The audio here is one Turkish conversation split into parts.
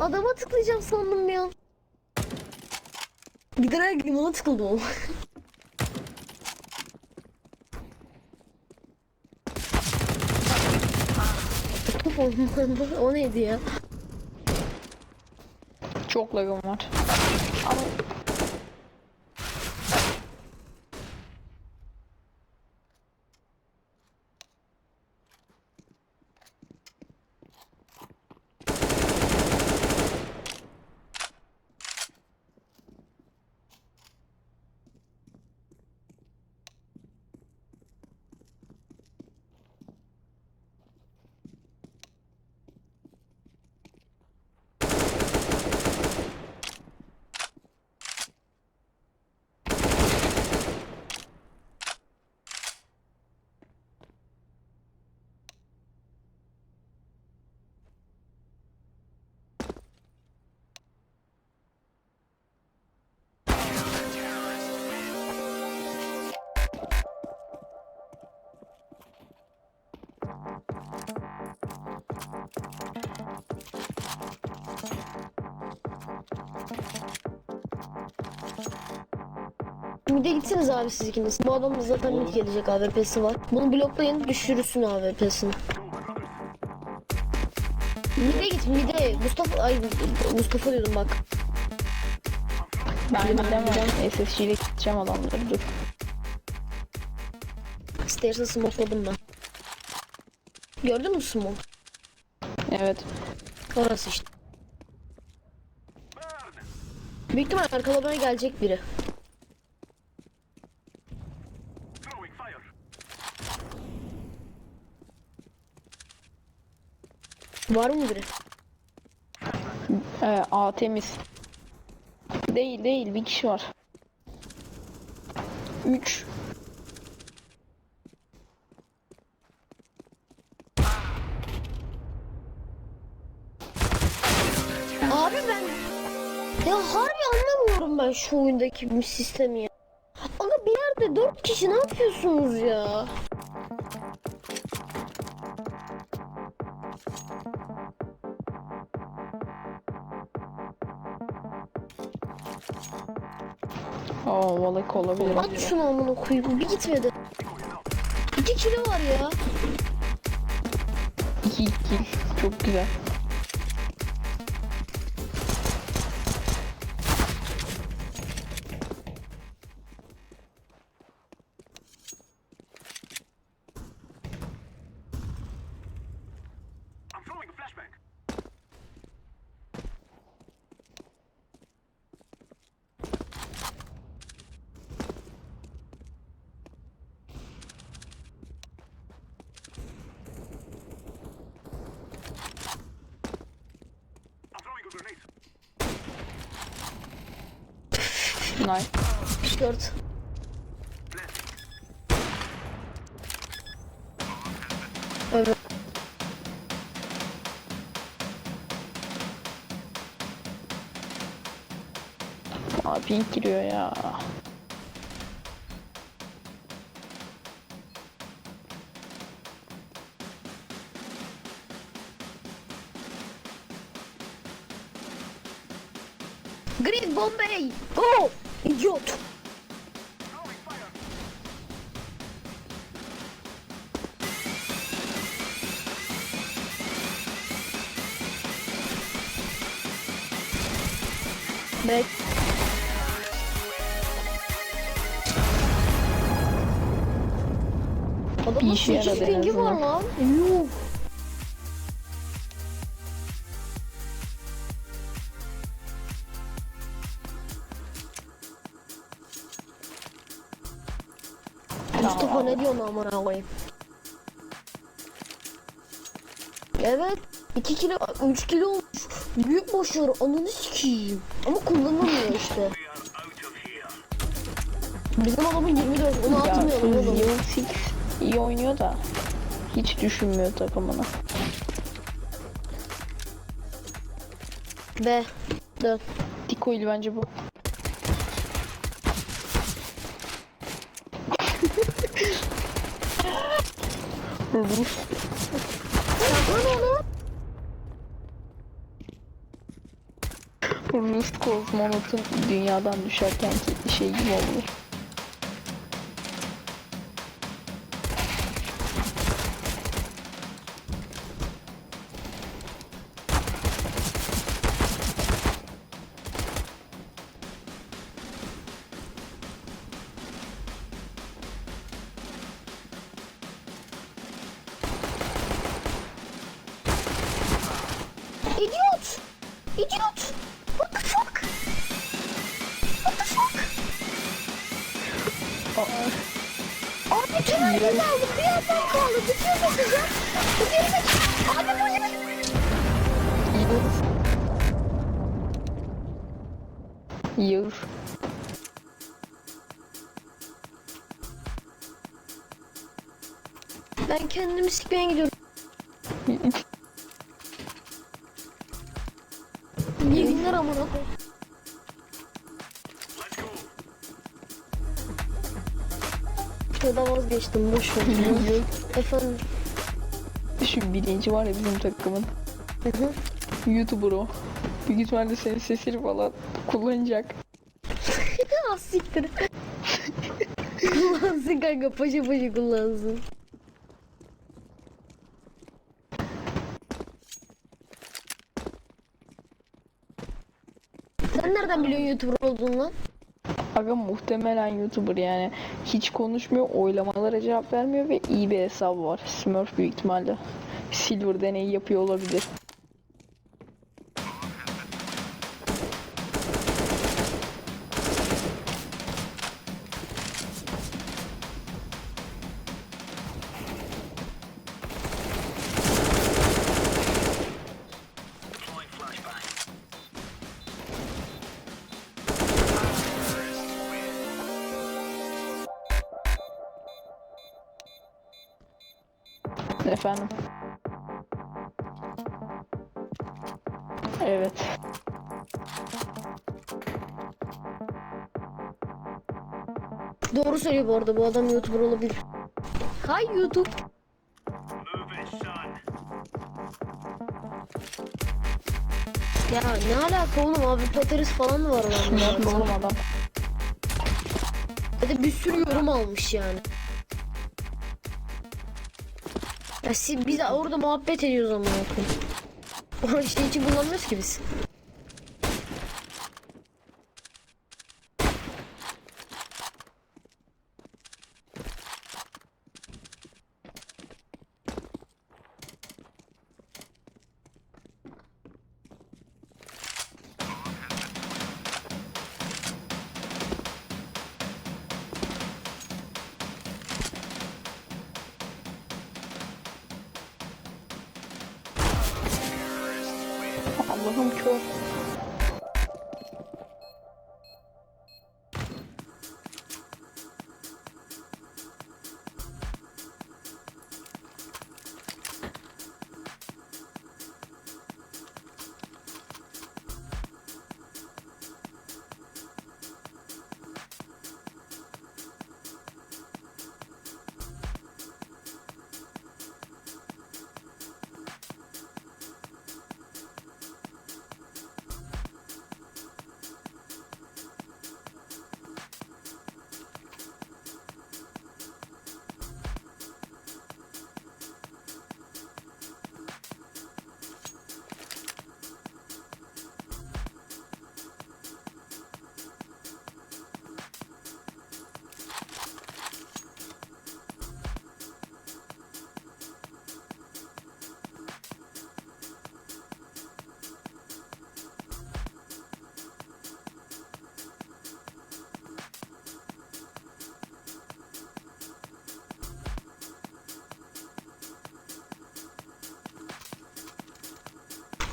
adama tıklayacağım sandım ya. Giderek limona olmadı. O neydi ya? Çok lagım var. Mide gitseniz abi siz ikiniz. Bu adam zaten mid gelecek AWP'si var. Bunu bloklayın düşürürsün AWP'sini. Mide git mide. Mustafa ay Mustafa diyordum bak. ben gidemem. SSG ile gideceğim adamları. Dur. Stairs'ı smokeladım ben. Gördün mü smoke? Evet. Orası işte. Büyük ihtimal arkalamaya gelecek biri. Var mı biri? Ee, A temiz. Değil değil bir kişi var. 3 şu oyundaki bir sistemi ya. Ama bir yerde dört kişi ne yapıyorsunuz ya? Aa vallahi olabilir. At şunu amına koyayım bir gitmedi. İki kilo var ya. 2 kill. Çok güzel. Nice. Dört. Evet. Aa pink giriyor ya. Green Bombay. Oh! Idiot. Adamın Bir işe 8 yaradı en pingi var azından. lan. Yuh. Amına koyayım? Evet. 2 kilo, 3 kilo olmuş. Büyük başarı. Ananı sikeyim. Ama kullanılmıyor işte. Bizim adamın 24. Onu Ya atmayalım oğlum. Six iyi oynuyor da hiç düşünmüyor takımını. Ve dön. Dikoil bence bu. Saklan onu. Rus kozmonotun dünyadan düşerken şey gibi oldu. Yağır. Ben kendimi sikmeye gidiyorum. İyi günler amına. Şurada vazgeçtim. Boş ver. Efendim. Şu birinci var ya bizim takımın. Hı hı. YouTuber o. Büyük ihtimalle senin sesini falan kullanacak. Az siktir. kullansın kanka paşa paşa kullansın. Sen nereden biliyorsun YouTuber olduğunu lan? Aga muhtemelen YouTuber yani. Hiç konuşmuyor, oylamalara cevap vermiyor ve iyi bir hesabı var. Smurf büyük ihtimalle. Silver deneyi yapıyor olabilir. Doğru söylüyor bu arada bu adam YouTuber olabilir. Hay YouTube. Ya ne alaka oğlum abi Pateris falan mı var lan? Smurf oğlum adam. Ya da bir sürü yorum almış yani. Ya siz, biz orada muhabbet ediyoruz ama. Onu işte için kullanmıyoruz ki biz. 我弄车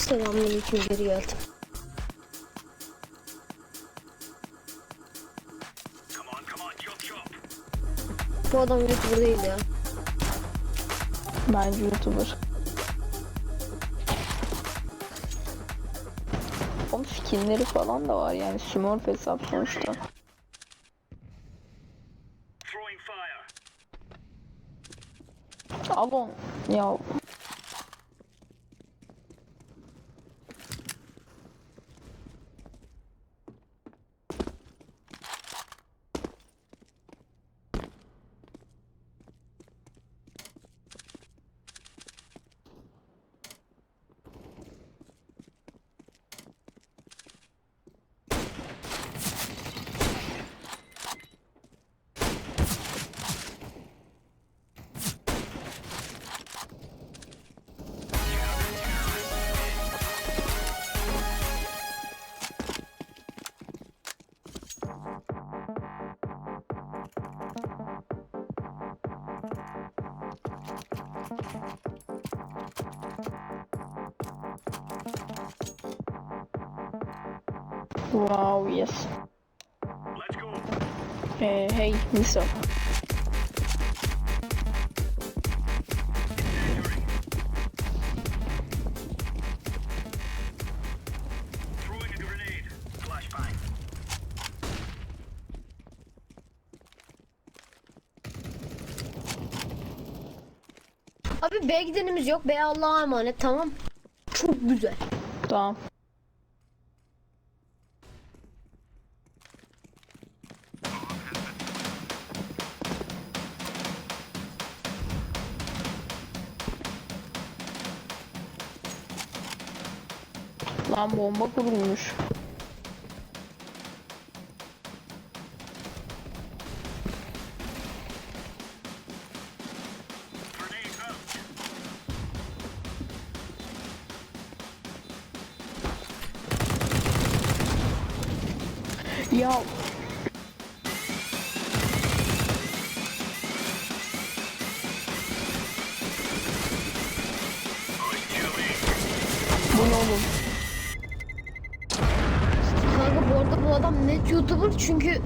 Selamünaleyküm geri geldim. Bu adam YouTuber değil ya. Bence YouTuber. Oğlum skinleri falan da var yani Smurf hesap sonuçta. Throwing fire. Al on. Ya uau yes. Uh, hey, missão. Abi B gidenimiz yok. B Allah'a emanet tamam. Çok güzel. Tamam. Lan bomba kurulmuş.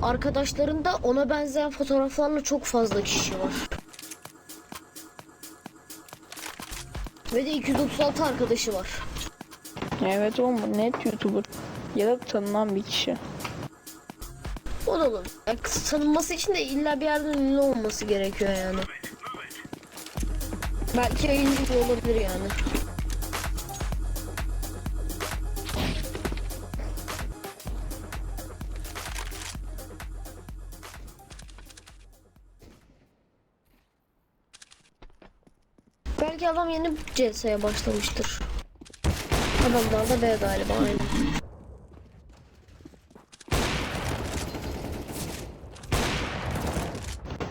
Arkadaşlarında ona benzeyen fotoğraflarla çok fazla kişi var. Ve de 236 arkadaşı var. Evet oğlum bu net YouTuber. Ya da tanınan bir kişi. O da olur. Ya, kız tanınması için de illa bir yerden ünlü olması gerekiyor yani. Belki yayıncı olabilir yani. Belki adam yeni CS'ye başlamıştır. Adamlar da B galiba aynı.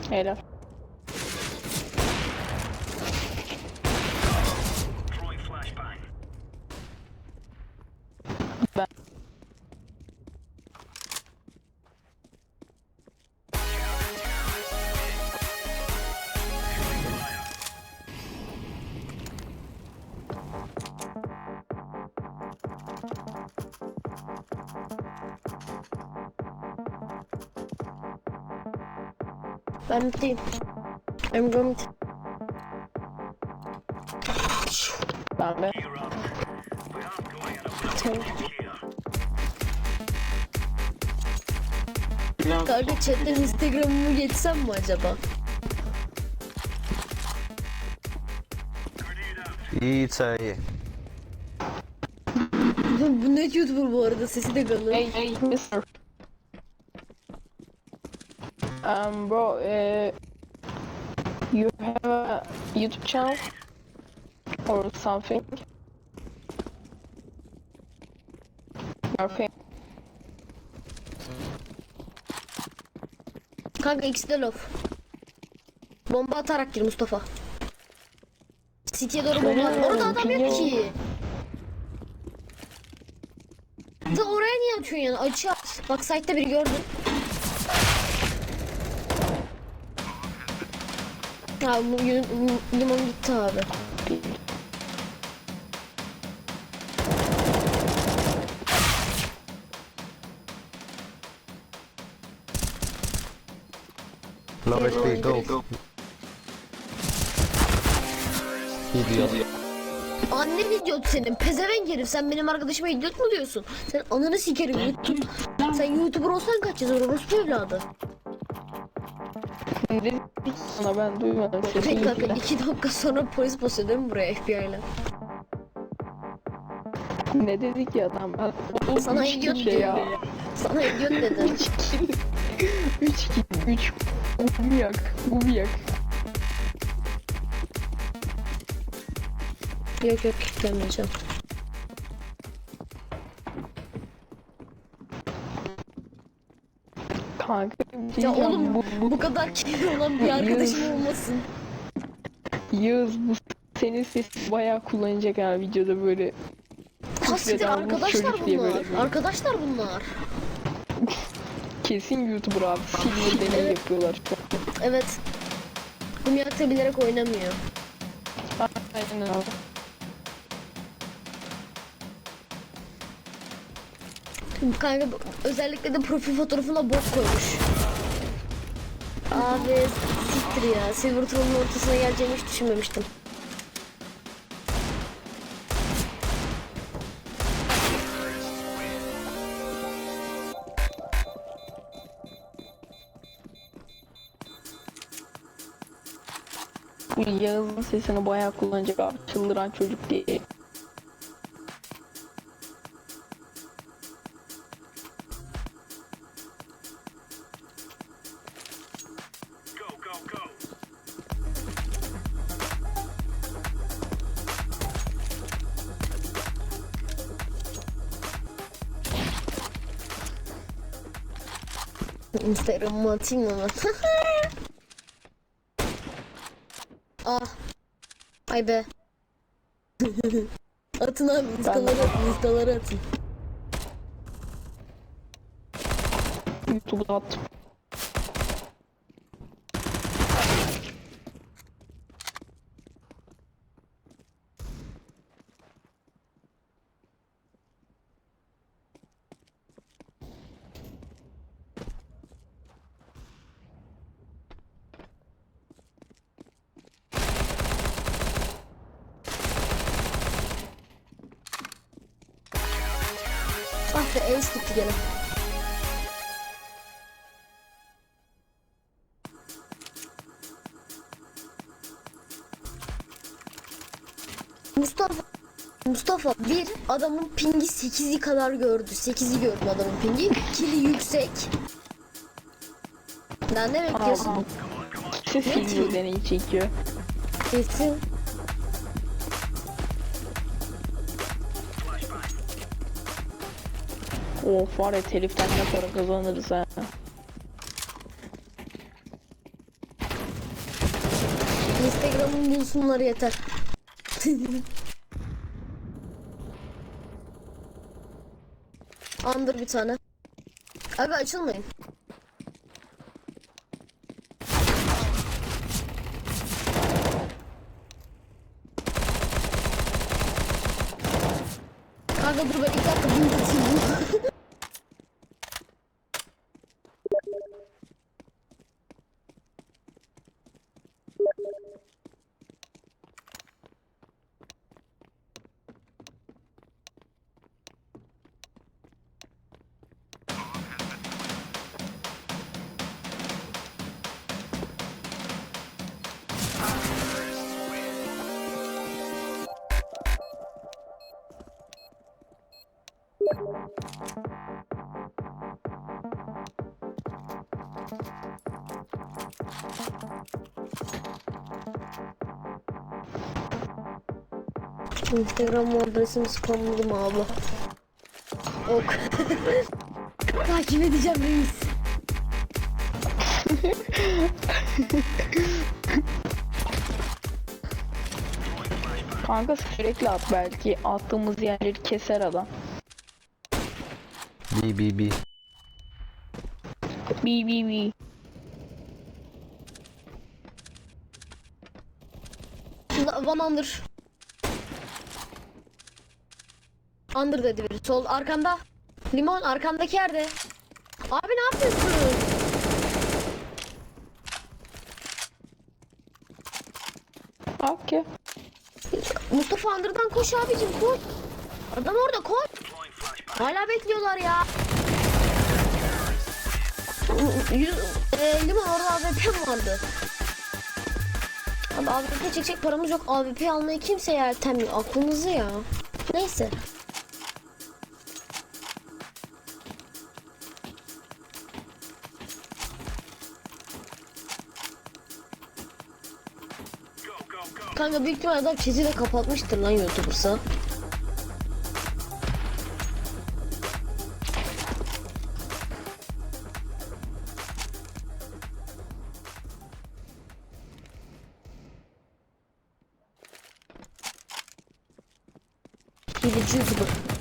Helal. Ben mutluyum. I'm going to... Tamam. Kanka chatten Instagram'ımı geçsem mi acaba? Out. Yiğit iyi. Bu net YouTuber bu arada sesi de kalın. Hey, hey, mister. Um, bro, uh, you have a YouTube channel or something? You're. Kanka ikisi de lof. Bomba atarak gir Mustafa. City'ye doğru bomba at. Orada adam yok ki. Da oraya niye atıyorsun yani? Açı at. Bak site'de biri gördün. Lim- limon gitti abi. Low HP go. Idiot. Anne idiot senin. Pezevenk herif. Sen benim arkadaşıma idiot mu diyorsun? Sen ananı sikerim. YouTube. Sen YouTuber olsan kaç yazar orospu evladı. Ne sana ben duymadım. Sesini kanka yükle. iki dakika sonra polis basıyor değil mi buraya FBI ile? Ne dedik ya adam? Oğlum, Sana üç idiot kill diyor. ya. Sana idiot dedim. 3 kill. 3 kill. 3 Umiyak. Umiyak. yok yok kitlemeyeceğim. Kanka bir şey Ya oğlum bu, bu bu kadar kirli olan bir arkadaşım olmasın. Yağız bu senin sesi bayağı kullanacak ha videoda böyle bu arkadaşlar bunlar. böyle. Arkadaşlar bunlar. kesin YouTuber abi silver deney Evet. yapıyorlar. Evet. Kumyak da bilerek oynamıyor. Aynen abi. Kanka özellikle de profil fotoğrafına bot koymuş. Abi siktir ya. Silver Troll'un ortasına geleceğini hiç düşünmemiştim. Yağız'ın sesini bayağı kullanacak abi. Çıldıran çocuk diye. Instagram'ımı atayım mı ah. Ay be. atın abi instaları atın instaları atın. YouTube'da attım. Be ace gitti gene. Mustafa Mustafa bir adamın pingi 8'i kadar gördü. 8'i gördüm adamın pingi. Kili yüksek. Lan ne bekliyorsun? Silver deneyi çekiyor. Kesin. Of var ya teliften ne para kazanırız ha. Instagram'ın bulsunlar yeter. Andır bir tane. Abi açılmayın. Kanka dur ben iki dakika bin atayım. Instagram adresimi spamladım abi. Ok. Takip edeceğim reis. Kanka sürekli at belki attığımız yerleri keser adam. B, B, B. Bi bi bi. Van Under. Under dedi biri. Sol arkanda. Limon arkandaki yerde. Abi ne yapıyorsun? Okey. Mustafa Under'dan koş abicim koş. Adam orada koş. Hala bekliyorlar ya. E, limon orada AWP vardı? Abi AWP çekecek paramız yok. AWP almaya kimse yeltenmiyor. Aklınızı ya. Neyse. Kanka büyük ihtimalle adam chat'i de kapatmıştır lan YouTuber'sa. Hileci YouTuber.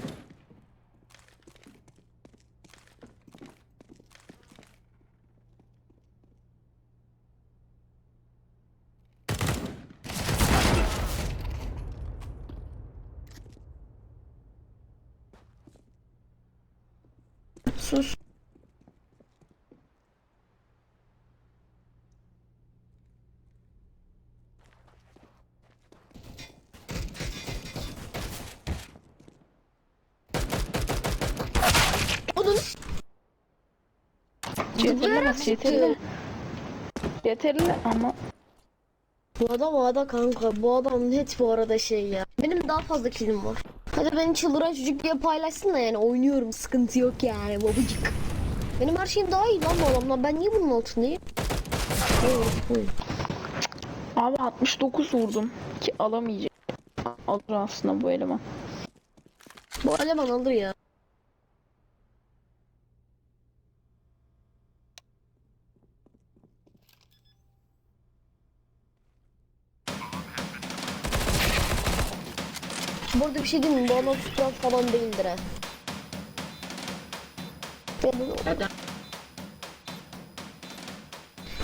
Yeterli? Yeterli. Yeterli ama Bu adam ada kanka. Bu adam net bu arada şey ya. Benim daha fazla kilim var. Hadi beni çıldıran çocuk diye paylaşsın da yani oynuyorum. Sıkıntı yok yani babacık. Benim her şeyim daha iyi lan bu adamdan. Ben niye bunun altındayım? Abi 69 vurdum ki alamayacak. Alır aslında bu eleman. Bu eleman alır ya. Arada bir şey diyeyim mi? Bu tutan falan değildir ha.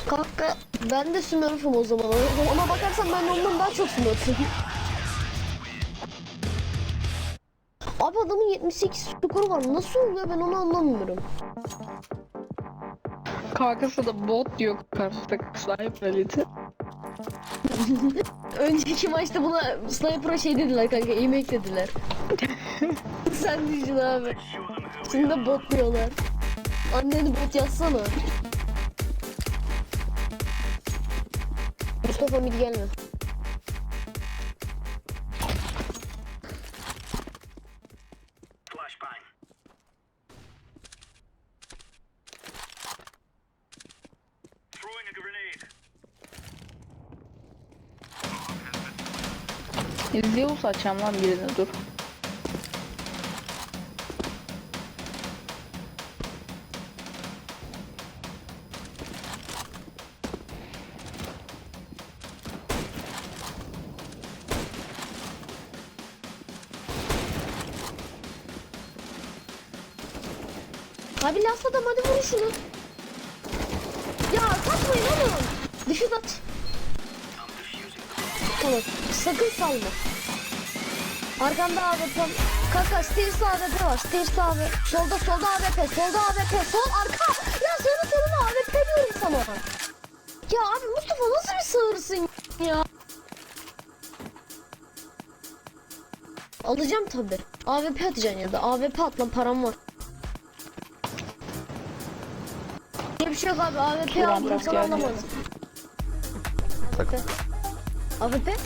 Kanka ben de smurf'um o zaman. Ona bakarsan ben ondan daha çok smurf'um. Abi adamın 78 skoru var. Nasıl oluyor ben onu anlamıyorum. Kankası da bot yok karşıda sniper elite. Önceki maçta buna sniper'a şey dediler kanka, yemek dediler. Sen düşün abi. Şimdi de bot diyorlar. Anneni bot yazsana. Mustafa mid gelme. Zeus açacağım lan birini dur. Abi last adam hadi vurun şunu. Ya kaçmayın oğlum. Düşü at. Tamam. Sakın salma. Arkanda AWP. Kanka Stairs AWP var. Stairs AWP. Solda solda AWP. Solda AWP. Sol arka. Ya senin solunda AWP diyorum sana. Ya abi Mustafa nasıl bir sığırsın ya? Alacağım tabi. AWP atacaksın ya da AWP at lan param var. Diye bir şey yok abi AWP aldım sana anlamadım. AWP. AWP?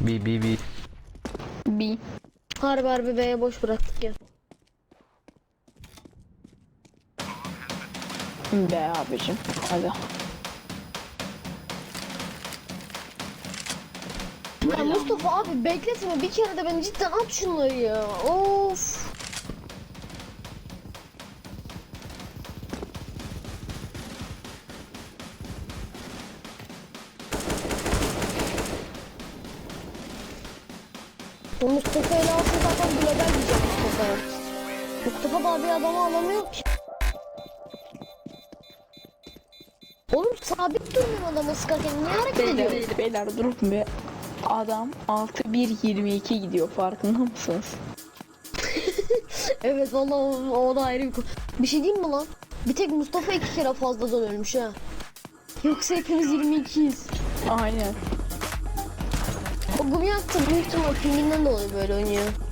B, B, B. B. Harbi harbi B'ye boş bıraktık ya. Be abicim. Hadi. Ya Mustafa abi bekletme bir kere de beni cidden at şunları ya. Of. Da bir adamı alamıyor ki. Oğlum sabit durmuyor adamı sıkarken niye hareket ediyor? Beyler, beyler durun be. Adam 6-1-22 gidiyor farkında mısınız? Evet vallahi o, o da ayrı bir konu. Bir şey diyeyim mi lan? Bir tek Mustafa iki kere fazladan ölmüş ha. Yoksa hepimiz 22'yiz. Aynen. O Gumyak da büyük ihtimal pinginden dolayı böyle oynuyor.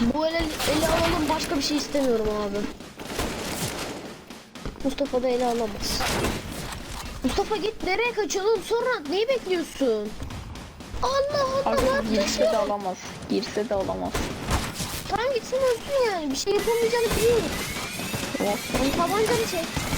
Bu ele, ele alalım başka bir şey istemiyorum abi. Mustafa da ele alamaz. Mustafa git nereye kaçıyorsun sonra neyi bekliyorsun? Allah Allah ne Abi girse de alamaz. Girse de alamaz. Tamam gitsin ölsün yani bir şey yapamayacağını biliyorum. Tabancanı çek.